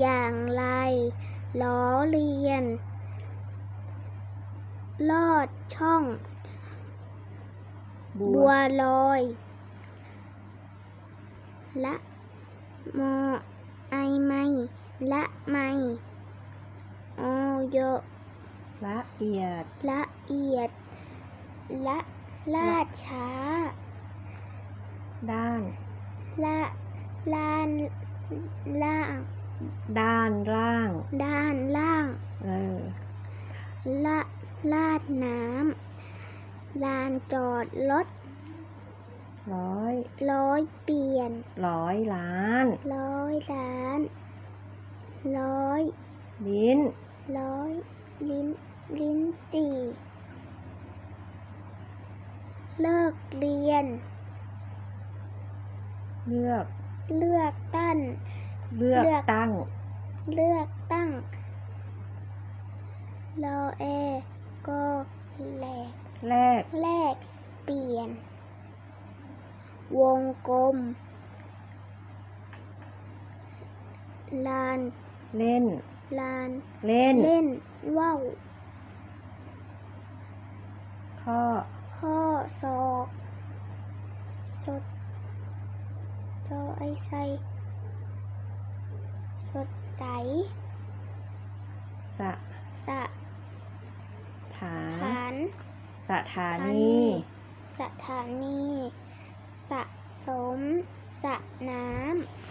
อย่างไรล้อเลียน ลอดช่อง บับัววลอย ละมอไอไม่ ละไม่อโยละเอียด ละเอียด ละลาดช้า ด้าน ละลานล่าง ด้านล่าง ด้านล่าง เออละลาดน้ำลานจอดรถร้อยร้อยเปลี่ยน ร้อยล้าน ร้อยล้าน ร้อย ลิ้น ร้อย ลิ้น ลิ้นจี่เลิกเรียน เลือก เลือกตั้น เลือกเลือกตั้ง เลือกตั้งรอเอก็แหลกแรกแลกเปลี่ยน วงกลม ลาน เล่น ลาน เล่น เล่นว่าวข้อ ข้อศอกสดจอไอไซส ดใส สะสะฐาน สถานี สถานี สะสม สะน้ำ